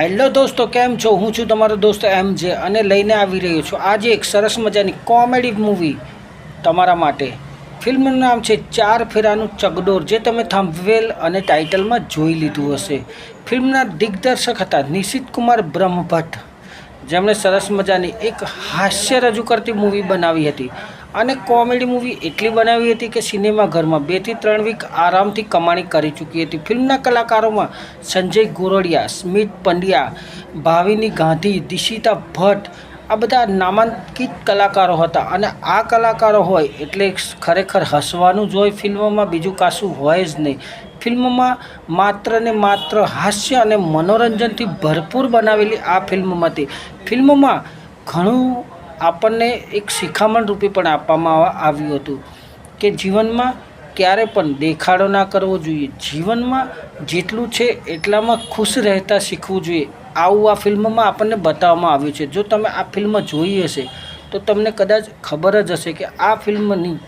Hello દોસ્તો, કેમ છો? હું છું તમારો દોસ્ત એમ જે અને લઈને આવી રહ્યો છું આજે એક સરસ મજાની કોમેડી મૂવી તમારા માટે. ફિલ્મનું નામ છે ચાર ફેરાનું ચગડોર, જે તમે થંભવેલ અને ટાઇટલમાં જોઈ લીધું હશે. ફિલ્મના દિગ્દર્શક હતા નિશિત કુમાર બ્રહ્મભટ્ટ, જેમણે સરસ મજાની એક હાસ્ય રજૂ કરતી મૂવી બનાવી હતી. અને કોમેડી મૂવી એટલી બનાવી હતી કે સિનેમાઘરમાં બેથી ત્રણ વીક આરામથી કમાણી કરી ચૂકી હતી. ફિલ્મના કલાકારોમાં સંજય ગોરડિયા, સ્મિત પંડ્યા, ભાવિની ગાંધી, દિશિતા ભટ્ટ, આ બધા નામાંકિત કલાકારો હતા. અને આ કલાકારો હોય એટલે ખરેખર હસવાનું જ હોય ફિલ્મમાં, બીજું કાશું હોય જ નહીં. ફિલ્મમાં માત્ર ને માત્ર હાસ્ય અને મનોરંજનથી ભરપૂર બનાવેલી આ ફિલ્મમાંથી ફિલ્મમાં ઘણું આપણને એક શિખામણ રૂપે પણ આપવામાં આવ્યું હતું કે જીવનમાં ક્યારે પણ દેખાડો ના કરવો જોઈએ. જીવનમાં જેટલું છે એટલામાં ખુશ રહેતા શીખવું જોઈએ. આવું આ ફિલ્મમાં આપણને બતાવવામાં આવ્યું છે. જો તમે આ ફિલ્મ જોઈ હશે, તો તમને કદાચ ખબર જ હશે કે આ ફિલ્મની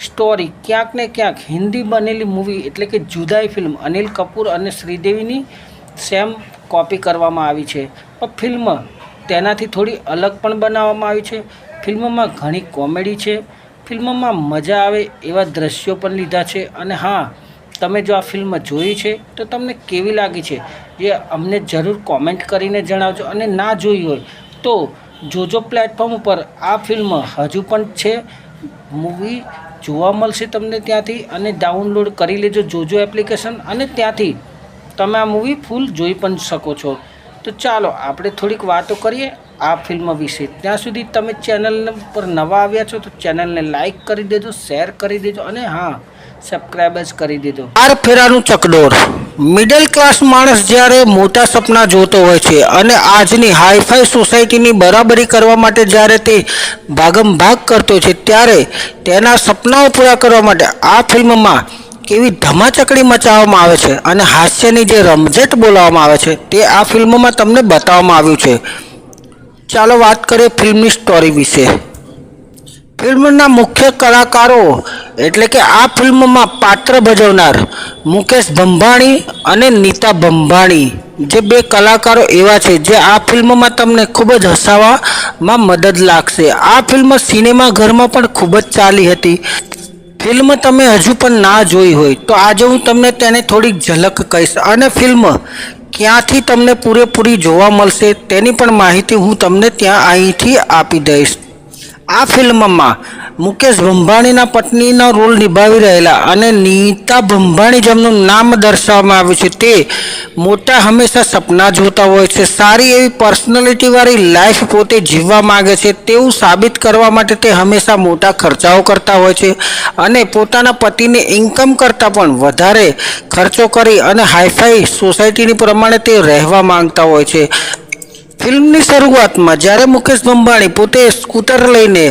સ્ટોરી ક્યાંક ને ક્યાંક હિન્દી બનેલી મૂવી એટલે કે જુદાઈ ફિલ્મ અનિલ કપૂર અને શ્રીદેવીની સેમ કોપી કરવામાં આવી છે. પણ ફિલ્મ તેનાથી થોડી અલગ પણ બનાવવામાં આવી છે. ફિલ્મમાં ઘણી કોમેડી છે. ફિલ્મમાં મજા આવે એવા દ્રશ્યો પણ લીધા છે અને હા, તમે જો આ ફિલ્મ જોઈ છે, તો તમને કેવી લાગી છે? એ અમને જરૂર કોમેન્ટ કરીને જણાવજો અને ના જોઈ હોય, તો જોજો પ્લેટફોર્મ ઉપર. આ ફિલ્મ હજુ પણ છે. મૂવી જોવા મળશે તમને ત્યાંથી અને ડાઉનલોડ કરી લેજો જોજો એપ્લિકેશન અને ત્યાંથી. તમે આ મૂવી ફૂલ જોઈ પણ શકો છો. તો ચાલો આપણે થોડીક વાતો કરીએ આ ફિલ્મ વિશે. ત્યાં સુધી તમે ચેનલ પર નવા આવ્યા છો તો ચેનલને લાઇક કરી દેજો, શેર કરી દેજો અને હા સબસ્ક્રાઈબ કરી દેજો. ચાર ફેરાનું ચકડોર મિડલ ક્લાસ માણસ જ્યારે મોટા સપના જોતો હોય છે અને આજની હાઈફાઈ સોસાયટીની બરાબરી કરવા માટે જ્યારે તે ભાગમ ભાગ કરતો છે ત્યારે તેના સપનાઓ પૂરા કરવા માટે આ ફિલ્મમાં કેવી ધમાચકડી મચાવવામાં આવે છે અને હાસ્યની જે રમઝટ બોલાવવામાં આવે છે તે આ ફિલ્મમાં તમને બતાવવામાં આવ્યું છે. ચાલો વાત કરીએ ફિલ્મની સ્ટોરી વિશે. ફિલ્મના મુખ્ય કલાકારો એટલે કે આ ફિલ્મમાં પાત્ર ભજવનાર મુકેશ ભંભાણી અને નીતા ભંભાણી જે બે કલાકારો એવા છે જે આ ફિલ્મમાં તમને ખૂબ જ હસાવવામાં મદદ લાગશે. આ ફિલ્મ સિનેમાઘરમાં પણ ખૂબ જ ચાલી હતી. ફિલ્મ તમે હજુ પણ ના જોઈ હોય તો આજે હું તમને તેને થોડીક ઝલક કહીશ અને ફિલ્મ ક્યાંથી તમને પૂરેપૂરી જોવા મળશે તેની પણ માહિતી હું તમને ત્યાં અહીંથી આપી દઈશ. આ ફિલ્મમાં મુકેશ ભંભાણીના પત્નીનો રોલ નિભાવી રહેલા અને નીતા ભંભાણી જેમનું નામ દર્શાવવામાં આવ્યું છે તે મોટા હંમેશા સપના જોતા હોય છે. સારી એવી પર્સનાલિટીવાળી લાઈફ પોતે જીવવા માગે છે તેવું સાબિત કરવા માટે તે હંમેશા મોટા ખર્ચાઓ કરતા હોય છે અને પોતાના પતિને ઇન્કમ કરતાં પણ વધારે ખર્ચો કરી અને હાઈફાઈ સોસાયટીની પ્રમાણે તે રહેવા માંગતા હોય છે. ફિલ્મની શરૂઆતમાં જ્યારે મુકેશ અંબાણી પોતે સ્કૂટર લઈને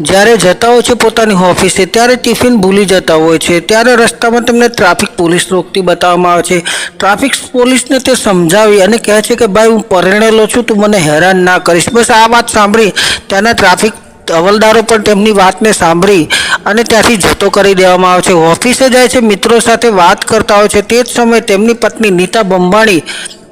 જ્યારે જતા હોય છે પોતાની ઓફિસે, ત્યારે ટિફિન ભૂલી જતા હોય છે. ત્યારે રસ્તામાં તેમને ટ્રાફિક પોલીસ રોકતી બતાવવામાં આવે છે. ટ્રાફિક પોલીસને તે સમજાવી અને કહે છે કે, ભાઈ, હું પરણેલો છું, તું મને હેરાન ના કરીશ. બસ આ વાત સાંભળી ત્યાંના ટ્રાફિક હવલદારો પણ તેમની વાતને સાંભળી અને ત્યાંથી જતો કરી દેવામાં આવે છે. ઓફિસે જાય છે, મિત્રો સાથે વાત કરતા હોય છે. તે જ સમયે તેમની પત્ની નીતા બંબાણી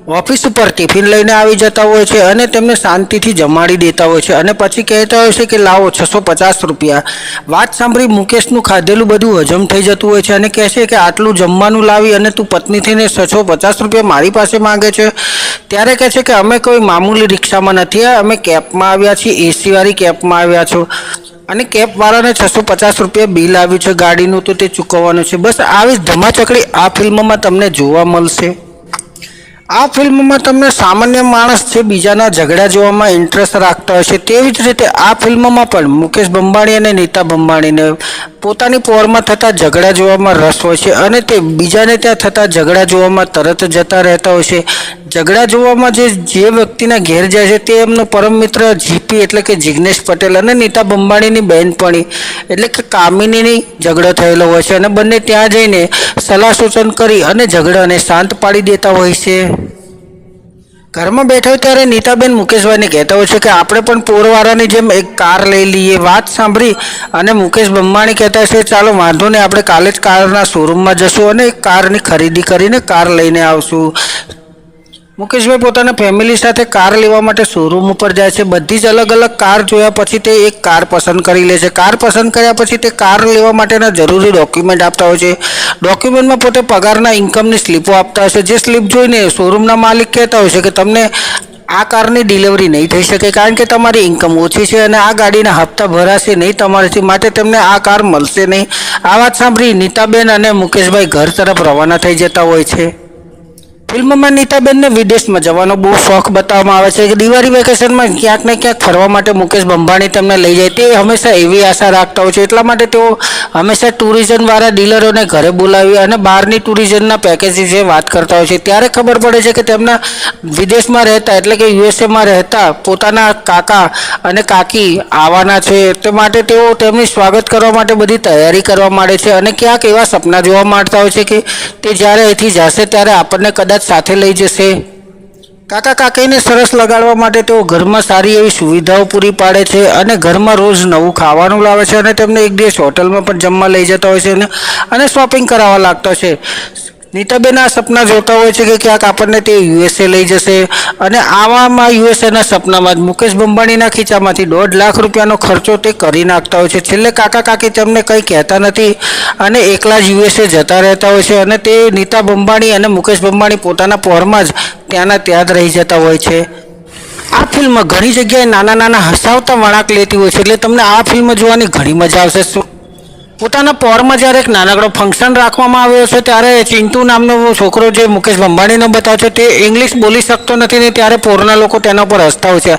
ઓફિસ ઉપર ટિફિન લઈને આવી જતા હોય છે અને તેમને શાંતિથી જમાડી દેતા હોય છે અને પછી કહેતા હોય છે કે લાવો છસો પચાસ રૂપિયા. વાત સાંભળી મુકેશનું ખાધેલું બધું હજમ થઈ જતું હોય છે અને કહે છે કે આટલું જમવાનું લાવી અને તું પત્ની થઈને છસો પચાસ રૂપિયા મારી પાસે માંગે છે. ત્યારે કહે છે કે અમે કોઈ મામૂલી રિક્ષામાં નથી અમે કેબમાં આવ્યા છીએ, એસીવાળી કેબમાં આવ્યા છો. અને કેબવાળાને છસો પચાસ રૂપિયા બિલ આવ્યું છે ગાડીનું તો તે ચૂકવવાનું છે. બસ આવી ધમાચકડી આ ફિલ્મમાં તમને જોવા મળશે. આ ફિલ્મમાં તમને સામાન્ય માણસ જે બીજાના ઝઘડા જોવામાં ઇન્ટરેસ્ટ રાખતા હોય છે તેવી જ રીતે આ ફિલ્મમાં પણ મુકેશ બંબાણી અને નીતા બંબાણીને પોતાની પોરમાં થતા ઝઘડા જોવામાં રસ હોય છે અને તે બીજાને ત્યાં થતા ઝઘડા જોવામાં તરત જતા રહેતા હોય છે. ઝઘડા જોવામાં જે જે વ્યક્તિના ઘેર જાય છે તે એમનો પરમ મિત્ર જીપી એટલે કે જિગ્નેશ પટેલ અને નીતા બંબાણીની બહેનપણી એટલે કે કામિનીની ઝઘડો થયેલો હોય છે અને બંને ત્યાં જઈને સલાહ સૂચન કરી અને ઝઘડાને શાંત પાડી દેતા હોય છે. ઘરમાં બેઠો ત્યારે નીતાબેન મુકેશભાઈને કહેતા હોય છે કે આપણે પણ પોરવાળાની જેમ એક કાર લઈ લઈએ, વાત સાંભળી અને મુકેશ બંબાણી કહેતા છે, ચાલો, વાંધો નહીં, આપણે કાલે જ કારના શોરૂમમાં જશું અને કારની ખરીદી કરીને કાર લઈને આવશું. મુકેશભાઈ પોતાના ફેમિલી સાથે કાર લેવા માટે શોરૂમ ઉપર જાય છે. બધી જ અલગ અલગ કાર જોયા પછી તે એક કાર પસંદ કરી લે છે. કાર પસંદ કર્યા પછી તે કાર લેવા માટેના જરૂરી ડોક્યુમેન્ટ આપતા હોય છે. ડોક્યુમેન્ટમાં પોતે પગારના ઇન્કમની સ્લીપો આપતા હોય છે. જે સ્લીપ જોઈને શોરૂમના માલિક કહેતા હોય છે કે તમને આ કારની ડિલિવરી નહીં થઈ શકે કારણ કે તમારી ઇન્કમ ઓછી છે અને આ ગાડીના હપ્તા ભરાશે નહીં તમારાથી માટે તેમને આ કાર મળશે નહીં. આ વાત સાંભળી નીતાબેન અને મુકેશભાઈ ઘર તરફ રવાના થઈ જતા હોય છે. ફિલ્મમાં નીતાબેનને વિદેશમાં જવાનો બહુ શોખ બતાવવામાં આવે છે કે દિવાળી વેકેશનમાં ક્યાંક ને ક્યાંક ફરવા માટે મુકેશ બંબાણી તેમને લઈ જાય તે હંમેશા એવી આશા રાખતા હોય છે. એટલા માટે તેઓ હંમેશા ટુરિઝમવાળા ડીલરોને ઘરે બોલાવી અને બહારની ટુરિઝમના પેકેજ વિશે વાત કરતા હોય છે. ત્યારે ખબર પડે છે કે તેમના વિદેશમાં રહેતા એટલે કે યુએસએમાં રહેતા પોતાના કાકા અને કાકી આવવાના છે. તે માટે તેઓ તેમની સ્વાગત કરવા માટે બધી તૈયારી કરવા માંડે છે અને ક્યાંક એવા સપના જોવા માંડતા હોય છે કે તે જ્યારે અહીંથી જશે ત્યારે આપણને કદાચ સાથે લઈ જશે. કાકા કાકીને સરસ લગાડવા માટે તેઓ ઘરમાં સારી એવી સુવિધાઓ પૂરી પાડે છે અને ઘરમાં રોજ નવું ખાવાનું લાવે છે અને તેમને એક દિવસ હોટલમાં પણ જમવા લઈ જતા હોય છે અને શોપિંગ કરાવવા લાગતા છે. નીતાબેન આ સપના જોતા હોય છે કે ક્યાંક આપણને તે યુએસએ લઈ જશે. અને આવામાં યુએસએના સપનામાં જ મુકેશ અંબાણીના ખીચામાંથી દોઢ લાખ રૂપિયાનો ખર્ચો તે કરી નાખતા હોય છે. છેલ્લે કાકા કાકી તેમને કંઈ કહેતા નથી અને એકલા જ યુએસએ જતા રહેતા હોય છે અને તે નીતા અંબાણી અને મુકેશ અંબાણી પોતાના પોરમાં જ ત્યાંના ત્યાં જ રહી જતા હોય છે. આ ફિલ્મ ઘણી જગ્યાએ નાના નાના હસાવતા વળાંક લેતી હોય છે. એટલે તમને આ ફિલ્મ જોવાની ઘણી મજા આવશે. શું પોતાના પોરમાં જ્યારે એક નાનકડો ફંક્શન રાખવામાં આવ્યો છે, ત્યારે ચિંટુ નામનો છોકરો જે મુકેશ અંબાણીનો બતાવ્યો છે, તે ઇંગ્લિશ બોલી શકતો નથી ને ત્યારે પોરના લોકો તેના પર હસતા હોય છે.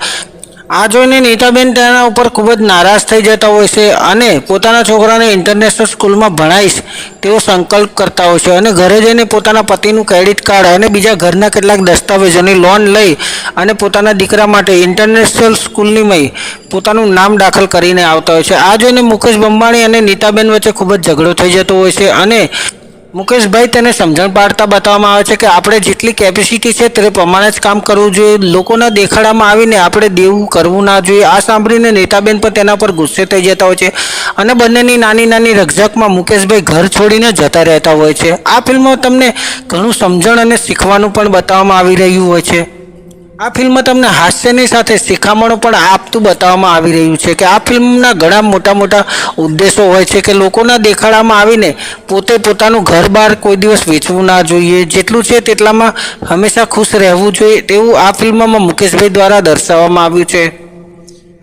આ જોઈને નીતાબેન તેના ઉપર ખૂબ જ નારાજ થઈ જતા હોય છે અને પોતાના છોકરાને ઇન્ટરનેશનલ સ્કૂલમાં ભણાવીશ તેવો સંકલ્પ કરતા હોય છે અને ઘરે જઈને પોતાના પતિનું ક્રેડિટ કાર્ડ અને બીજા ઘરના કેટલાક દસ્તાવેજોની લોન લઈ અને પોતાના દીકરા માટે ઇન્ટરનેશનલ સ્કૂલની મય પોતાનું નામ દાખલ કરીને આવતા હોય છે. આ જોઈને મુકેશ અંબાણી અને નીતાબેન વચ્ચે ખૂબ જ ઝઘડો થઈ જતો હોય છે અને મુકેશભાઈ, તેને સમજણ પાડતા બતાવવામાં આવે છે કે આપણે જેટલી કેપેસિટી છે તે પ્રમાણે જ કામ કરવું જોઈએ. લોકોના દેખાડામાં આવીને આપણે દેવું કરવું ના જોઈએ. આ સાંભળીને નેતાબેન પણ તેના પર ગુસ્સે થઈ જતા હોય છે અને બંનેની નાની નાની રકઝકમાં મુકેશભાઈ ઘર છોડીને જતા રહેતા હોય છે. આ ફિલ્મમાં તમને ઘણું સમજણ અને શીખવાનું પણ બતાવવામાં આવી રહ્યું હોય છે. આ ફિલ્મ તમને હાસ્યની સાથે શિખામણો પણ આપતું બતાવવામાં આવી રહ્યું છે કે આ ફિલ્મના ઘણા મોટા મોટા ઉદ્દેશો હોય છે કે લોકોના દેખાડામાં આવીને પોતે પોતાનું ઘર બહાર કોઈ દિવસ વેચવું ના જોઈએ. જેટલું છે તેટલામાં હંમેશા ખુશ રહેવું જોઈએ તેવું આ ફિલ્મમાં મુકેશભાઈ દ્વારા દર્શાવવામાં આવ્યું છે.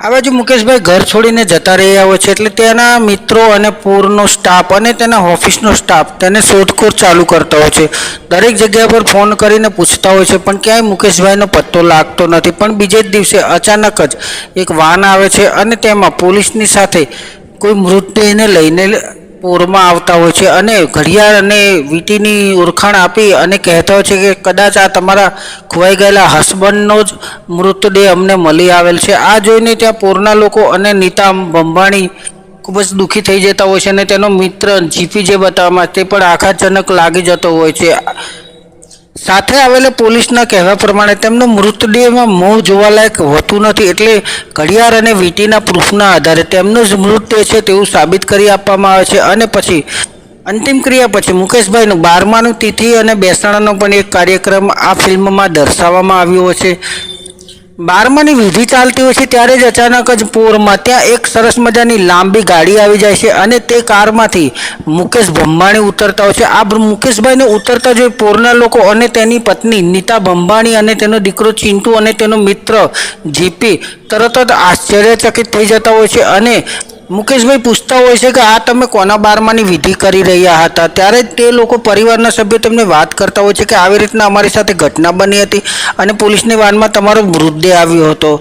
આ બાજુ મુકેશભાઈ ઘર છોડીને જતા રહ્યા હોય છે એટલે તેના મિત્રો અને પૂરનો સ્ટાફ અને તેના ઓફિસનો સ્ટાફ તેને શોધખોળ ચાલુ કરતા હોય છે. દરેક જગ્યા પર ફોન કરીને પૂછતા હોય છે, પણ ક્યાંય મુકેશભાઈનો પત્તો લાગતો નથી. પણ બીજે જ દિવસે અચાનક જ એક વાન આવે છે અને તેમાં પોલીસની સાથે કોઈ મૃતદેહને લઈને પૂરમાં આવતા હોય છે અને ઘડિયાળ અને વીટીની ઓળખાણ આપી અને કહેતા હોય છે કે કદાચ આ તમારા ખોવાઈ ગયેલા હસબન્ડનો જ મૃતદેહ અમને મળી આવેલ છે. આ જોઈને ત્યાં પોરના લોકો અને નીતા બંબાણી ખૂબ જ દુઃખી થઈ જતા હોય છે અને તેનો મિત્ર જીપી જે બતાવવામાં તે પણ આઘાતજનક લાગી જતો હોય છે. સાથે આવેલા પોલીસના કહેવા પ્રમાણે તેમનો મૃતદેહમાં મોં જોવાલાયક હોતું નથી એટલે ઘડિયાળ અને વીટીના પ્રૂફના આધારે તેમનો જ મૃતદેહ છે તેવું સાબિત કરી આપવામાં આવે છે. અને પછી અંતિમ ક્રિયા પછી મુકેશભાઈનું બારમાનું તિથિ અને બેસણાનો પણ એક કાર્યક્રમ આ ફિલ્મમાં દર્શાવવામાં આવ્યો છે. બારમાની વિધિ ચાલતી હોય છે ત્યારે જ અચાનક જ પોરમાં ત્યાં એક સરસ મજાની લાંબી ગાડી આવી જાય છે અને તે કારમાંથી મુકેશ ભંભાણી ઉતરતા હોય છે. આ મુકેશભાઈને ઉતરતા જોઈ પોરના લોકો અને તેની પત્ની નીતા ભંભાણી અને તેનો દીકરો ચિંટુ અને તેનો મિત્ર જીપી તરત જ આશ્ચર્યચકિત થઈ જતા હોય છે અને મુકેશભાઈ પૂછતા હોય છે કે આ તમે કોના બારમાની વિધિ કરી રહ્યા હતા? ત્યારે તે લોકો પરિવારના સભ્યો તેમને વાત કરતા હોય છે કે આવી રીતના અમારી સાથે ઘટના બની હતી અને પોલીસની વાનમાં તમારો મૃતદેહ આવ્યો હતો.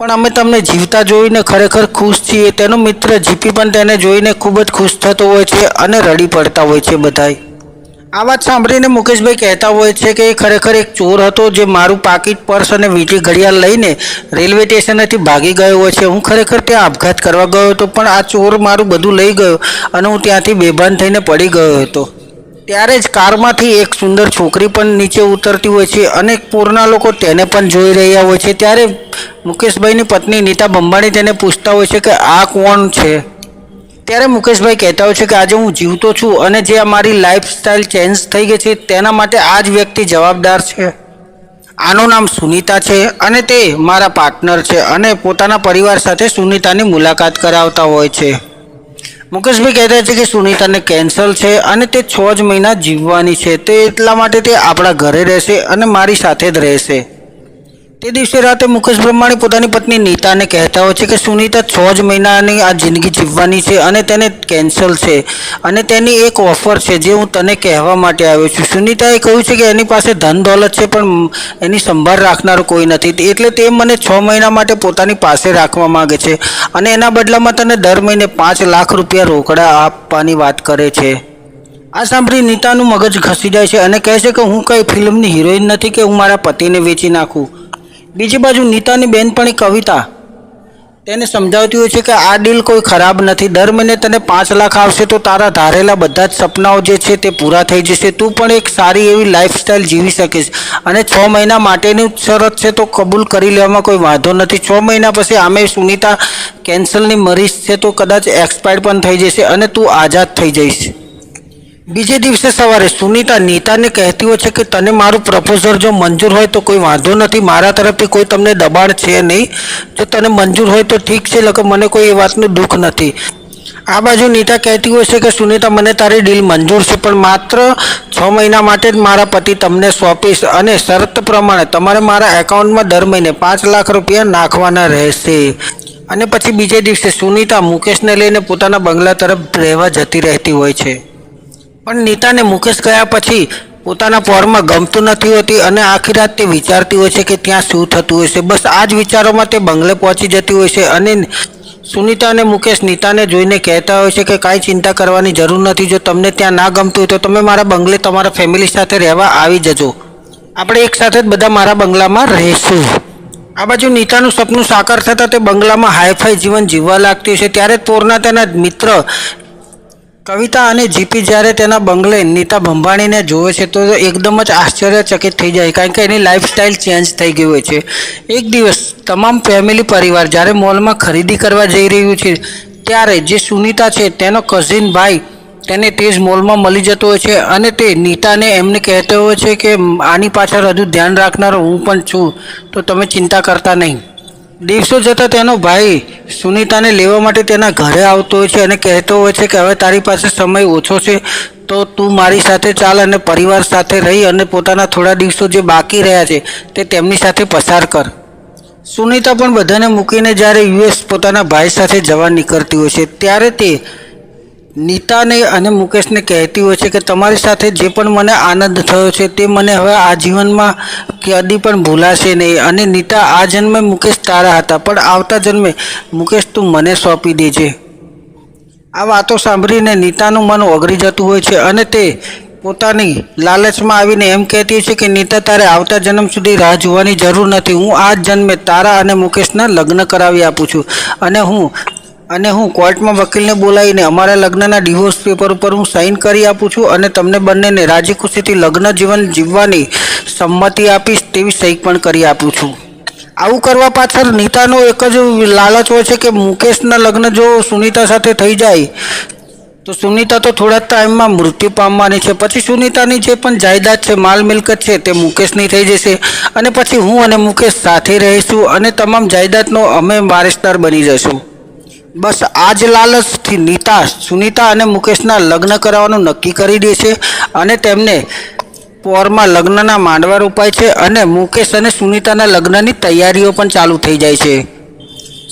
પણ અમે તમને જીવતા જોઈને ખરેખર ખુશ છીએ. તેનો મિત્ર જીપી પણ તેને જોઈને ખૂબ જ ખુશ થતો હોય છે અને રડી પડતા હોય છે બધાય. આ વાત સાંભળીને મુકેશભાઈ કહેતા હોય છે કે એ ખરેખર એક ચોર હતો જે મારું પાકીટ, પર્સ અને વીટી ઘડિયાળ લઈને રેલવે સ્ટેશનેથી ભાગી ગયો હોય છે. હું ખરેખર ત્યાં આપઘાત કરવા ગયો હતો, પણ આ ચોર મારું બધું લઈ ગયો અને હું ત્યાંથી બેભાન થઈને પડી ગયો હતો. ત્યારે જ કારમાંથી એક સુંદર છોકરી પણ નીચે ઉતરતી હોય છે અને પૂરના લોકો તેને પણ જોઈ રહ્યા હોય છે. ત્યારે મુકેશભાઈની પત્ની નીતા બંબાણી તેને પૂછતા હોય છે કે આ કોણ છે? ત્યારે મુકેશભાઈ કહેતા હોય છે કે આજે હું જીવતો છું અને જે મારી લાઈફસ્ટાઈલ ચેન્જ થઈ ગઈ છે, તેના માટે આ જ વ્યક્તિ જવાબદાર છે. આનું નામ સુનીતા છે અને તે મારા પાર્ટનર છે અને પોતાના પરિવાર સાથે સુનીતાની મુલાકાત કરાવતા હોય છે. મુકેશભાઈ કહેતા છે કે સુનીતાને કેન્સર છે અને તે છ જ મહિના જીવવાની છે, તે એટલા માટે તે આપણા ઘરે રહેશે અને મારી સાથે જ રહેશે. તે દિવસે રાતે મુકેશ બ્રહ્માણી પોતાની પત્ની નીતાને કહેતા હોય છે કે સુનીતા છ જ મહિનાની આ જિંદગી જીવવાની છે અને તેને કેન્સલ છે. અને તેની એક ઓફર છે જે હું તને કહેવા માટે આવ્યો છું. સુનીતાએ કહ્યું છે કે એની પાસે ધન દોલત છે, પણ એની સંભાળ રાખનારો કોઈ નથી. એટલે તે મને છ મહિના માટે પોતાની પાસે રાખવા માગે છે અને એના બદલામાં તને દર મહિને પાંચ લાખ રૂપિયા રોકડા આપવાની વાત કરે છે. આ સાંભળી નીતાનું મગજ ઘસી જાય છે અને કહે છે કે હું કઈ ફિલ્મની હિરોઈન નથી કે હું મારા પતિને વેચી નાખું. બીજી બાજુ નીતાની બેનપણી કવિતા. તેને સમજાવતી હોય છે કે આ ડીલ કોઈ ખરાબ નથી. દર મહિને તને પાંચ લાખ આવશે તો તારા ધારેલા બધા જ સપનાઓ જે છે તે પૂરા થઈ જશે. તું પણ એક સારી એવી લાઈફસ્ટાઈલ જીવી શકીશ. અને છ મહિના માટેની શરત છે તો કબૂલ કરી લેવામાં કોઈ વાંધો નથી. છ મહિના પછી આમે સુનીતા કેન્સરની મરીઝ છે તો કદાચ એક્સપાયર્ડ પણ થઈ જશે અને તું આઝાદ થઈ જઈશ. બીજે દિવસે સવારે સુનિતા નીતાને કહેતી હોય છે કે, તને મારું પ્રપોઝલ જો મંજૂર હોય તો કોઈ વાંધો નથી. મારા તરફથી કોઈ તમને દબાણ છે નહીં. જો તને મંજૂર હોય તો ઠીક છે લગન મને કોઈ એ વાતનું દુઃખ નથી. આ બાજુ નીતા કહેતી હોય છે કે, સુનીતા, મને તારી ડીલ મંજૂર છે, પણ માત્ર છ મહિના માટે જ મારા પતિ તમને સોંપીશ અને શરત પ્રમાણે તમારે મારા એકાઉન્ટમાં દર મહિને પાંચ લાખ રૂપિયા નાખવાના રહેશે. અને પછી બીજે દિવસે સુનિતા મુકેશને લઈને પોતાના બંગલા તરફ રહેવા જતી રહેતી હોય છે. પણ નીતાને મુકેશ ગયા પછી પોતાના પોરમાં ગમતું નથી હોતી અને આખી રાત તે વિચારતી હોય છે કે ત્યાં શું થતું હોય છે બસ આ જ વિચારોમાં તે બંગલે પહોંચી જતી હોય છે અને સુનીતા અને મુકેશ નીતાને જોઈને કહેતા હોય છે કે કાંઈ ચિંતા કરવાની જરૂર નથી. જો તમને ત્યાં ના ગમતું હોય તો તમે મારા બંગલે તમારા ફેમિલી સાથે રહેવા આવી જજો. આપણે એક સાથે જ બધા મારા બંગલામાં રહીશું. આ બાજુ નીતાનું સપનું સાકાર થતાં તે બંગલામાં હાઈફાઈ જીવન જીવવા લાગતી છે ત્યારે તોરના તેના મિત્ર કવિતા અને જીપી જ્યારે તેના બંગલે નીતા ભંભાણીને જોવે છે, તો એકદમ જ આશ્ચર્યચકિત થઈ જાય, કારણ કે એની લાઈફસ્ટાઈલ ચેન્જ થઈ ગઈ હોય છે. એક દિવસ તમામ ફેમિલી પરિવાર જ્યારે મોલમાં ખરીદી કરવા જઈ રહ્યું છે, ત્યારે જે સુનીતા છે, તેનો કઝિન ભાઈ તેને તે જ મોલમાં મળી જતો હોય છે અને તે નીતાને એમને કહેતો હોય છે કે, આની પાછળ હજુ ધ્યાન રાખનારો હું પણ છું, તો તમે ચિંતા કરતા નહીં. દિવસો જતાં તેનો ભાઈ સુનિતાને લેવા માટે તેના ઘરે આવતો હોય છે અને કહેતો હોય છે કે, હવે તારી પાસે સમય ઓછો છે, તો તું મારી સાથે ચાલ અને પરિવાર સાથે રહી અને પોતાના થોડા દિવસો જે બાકી રહ્યા છે, તે તેમની સાથે પસાર કર. સુનિતા પણ બધાને મૂકીને જ્યારે યુએસ પોતાના ભાઈ સાથે જવા નીકળતી હોય છે, ત્યારે તે નીતાને અને મુકેશને કહેતી હોય છે કે તમારી સાથે જે પણ મને આનંદ થયો છે તે મને હવે આ જીવનમાં કદી પણ ભૂલાશે નહીં. અને નીતા, આ જન્મે મુકેશ તારા હતા, પણ આવતા જન્મે મુકેશ તું મને સોંપી દેજે. આ વાતો સાંભળીને નીતાનું મન ઓગળી જતું હોય છે અને તે પોતાની લાલચમાં આવીને એમ કહેતી છે કે નીતા, તારે આવતા જન્મ સુધી રાહ જોવાની જરૂર નથી. હું આ જન્મે તારા અને મુકેશના લગ્ન કરાવી આપું છું. અને હું અને હું કોર્ટમાં વકીલને બોલાવીને અમારા લગ્નના ડિવોર્સ પેપર ઉપર હું સાઇન કરી આપું છું અને તમને બંનેને રાજી ખુશીથી લગ્ન જીવન જીવવાની સંમતિ આપીશ તેવી સહી પણ કરી આપું છું. આવું કરવા પાછળ નીતાનો એક જ લાલચ હોય છે કે મુકેશના લગ્ન જો સુનીતા સાથે થઈ જાય, તો સુનિતા તો થોડા ટાઈમમાં મૃત્યુ પામવાની છે. પછી સુનીતાની જે પણ જાયદાદ છે, માલ મિલકત છે, તે મુકેશની થઈ જશે અને પછી હું અને મુકેશ સાથે રહીશું અને તમામ જાયદાદનો અમે વારસદાર બની જશું બસ આ જ લાલચથી નીતા, સુનીતા અને મુકેશના લગ્ન કરાવવાનું નક્કી કરી દે છે અને તેમને પોરમાં લગ્નના માંડવા રોપાય છે અને મુકેશ અને સુનીતાના લગ્નની તૈયારીઓ પણ ચાલુ થઈ જાય છે.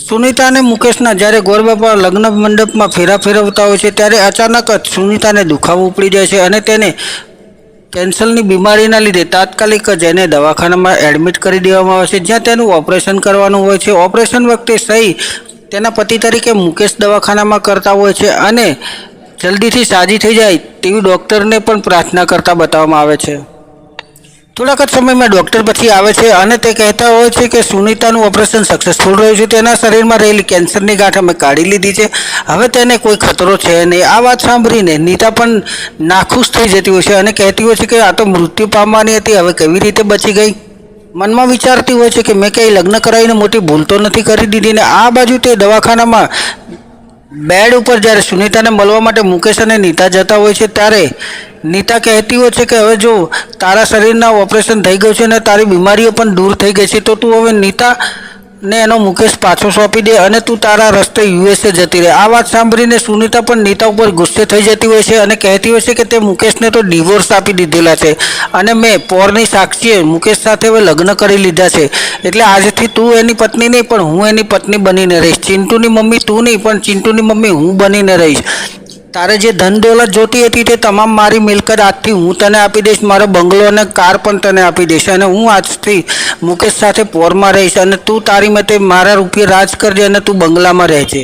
સુનીતા અને મુકેશના જ્યારે ગોરબાપા લગ્ન મંડપમાં ફેરા ફેરવતા હોય છે ત્યારે અચાનક જ સુનીતાને દુખાવો ઉપડી જાય છે અને તેને કેન્સરની બીમારીના લીધે તાત્કાલિક જ એને દવાખાનામાં એડમિટ કરી દેવામાં આવે છે, જ્યાં તેનું ઓપરેશન કરવાનું હોય છે. ઓપરેશન વખતે સહી તેના પતિ તરીકે મુકેશ દવાખાનામાં કરતા હોય છે અને જલ્દીથી સાજી થઈ જાય તેવી ડૉક્ટરને પણ પ્રાર્થના કરતા બતાવવામાં આવે છે. થોડાક જ સમયમાં ડૉક્ટર પછી આવે છે અને તે કહેતા હોય છે કે સુનિતાનું ઓપરેશન સક્સેસફુલ રહ્યું છે. તેના શરીરમાં રહેલી કેન્સરની ગાંઠ અમે કાઢી લીધી છે. હવે તેને કોઈ ખતરો છે નહીં. આ વાત સાંભળીને નીતા પણ નાખુશ થઈ જતી હોય છે અને કહેતી હોય છે કે આ તો મૃત્યુ પામવાની હતી. હવે કેવી રીતે બચી ગઈ? મનમાં વિચારતી હોય છે કે મેં કંઈ લગ્ન કરાવીને મોટી ભૂલ તો નથી કરી દીધી ને આ બાજુ તે દવાખાનામાં બેડ ઉપર જ્યારે સુનિતાને મળવા માટે મુકેશ અને નીતા જતા હોય છે, ત્યારે નીતા કહેતી હોય છે કે હવે જો તારા શરીરના ઓપરેશન થઈ ગયું છે અને તારી બીમારીઓ પણ દૂર થઈ ગઈ છે, તો તું હવે નીતા ને એનો મુકેશ પાછો સોંપી દે અને તું તારા રસ્તે યુએસએ જતી રહે. આ વાત સાંભળીને સુનિતા પણ નીતા ઉપર ગુસ્સે થઈ જતી હોય છે અને કહેતી હોય છે કે તે મુકેશને તો ડિવોર્સ આપી દીધેલા છે. અને મેં પોરની સાક્ષીએ મુકેશ સાથે હવે લગ્ન કરી લીધા છે. એટલે આજથી તું એની પત્ની નહીં, પણ હું એની પત્ની બનીને રહીશ. ચિંટુની મમ્મી તું નહીં, પણ ચિંટુની મમ્મી હું બનીને રહીશ. તારે જે ધન દોલત જોતી હતી તે તમામ મારી મિલકત આજથી હું તને આપી દઈશ, મારો બંગલો અને કાર પણ તને આપી દઈશ અને હું આજથી મુકેશ સાથે પોરમાં રહીશ અને તું તારી મતે મારા રૂપિયા રાજ કરજે અને તું બંગલામાં રહેજે.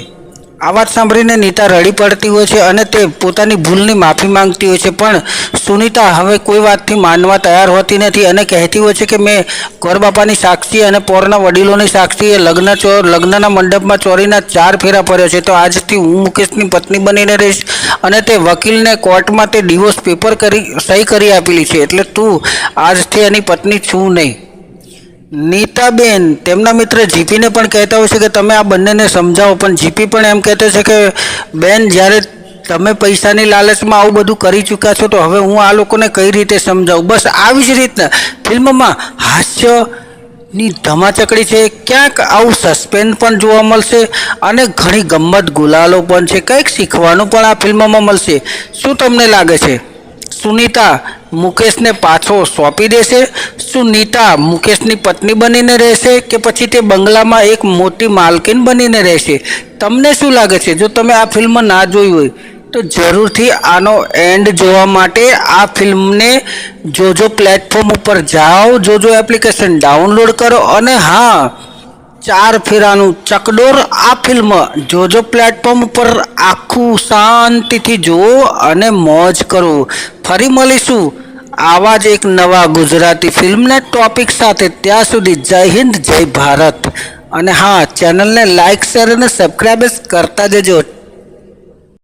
આ વાત સાંભળીને નીતા રડી પડતી હોય છે અને તે પોતાની ભૂલની માફી માંગતી હોય છે. પણ સુનિતા હવે કોઈ વાતથી માનવા તૈયાર હોતી નથી અને કહેતી હોય છે કે મેં ગોરબાપાની સાક્ષી અને પોરના વડીલોની સાક્ષીએ લગ્ન ચોર લગ્નના મંડપમાં ચોરીના ચાર ફેરા પડ્યો છે. તો આજથી હું મુકેશની પત્ની બનીને રહીશ અને તે વકીલને કોર્ટમાં તે ડિવોર્સ પેપર કરી, સહી કરી આપેલી છે. એટલે તું આજથી એની પત્ની છું નહીં. નીતાબેન, તેમના મિત્ર જીપીને પણ કહેતા હોય છે કે તમે આ બંનેને સમજાવો, પણ જીપી પણ એમ કહેતો છે કે, બેન, જ્યારે તમે પૈસાની લાલચમાં આવું બધું કરી ચૂક્યા છો, તો હવે હું આ લોકોને કઈ રીતે સમજાવું? બસ આવી જ રીતના ફિલ્મમાં હાસ્યની ધમાચકડી છે. ક્યાંક આવું સસ્પેન્સ પણ જોવા મળશે અને ઘણી ગમત ગુલાલો પણ છે. કંઈક શીખવાનું પણ આ ફિલ્મમાં મળશે. શું તમને લાગે છે? સુનીતા મુકેશને પાછો સોંપી દેશે? સુનીતા મુકેશની પત્ની બનીને રહેશે કે પછી તે બંગલામાં એક મોટી માલકીન બનીને રહેશે? તમને શું લાગે છે? જો તમે આ ફિલ્મ ના જોઈ હોય, તો જરૂરથી આનો એન્ડ જોવા માટે આ ફિલ્મને જોજો પ્લેટફોર્મ ઉપર જાઓ, જોજો એપ્લિકેશન ડાઉનલોડ કરો અને હા ચાર ફેરાનું ચકડોર આ ફિલ્મ. જોજો પ્લેટફોર્મ ઉપર આખું શાંતિથી જુઓ અને મોજ કરો. ફરી મળીશું. આવા જ એક નવા ગુજરાતી ફિલ્મના ટોપિક સાથે ત્યાં સુધી જય હિન્દ, જય ભારત. અને હા, ચેનલને લાઇક શેર અને સબસ્ક્રાઈબ કરતા જજો.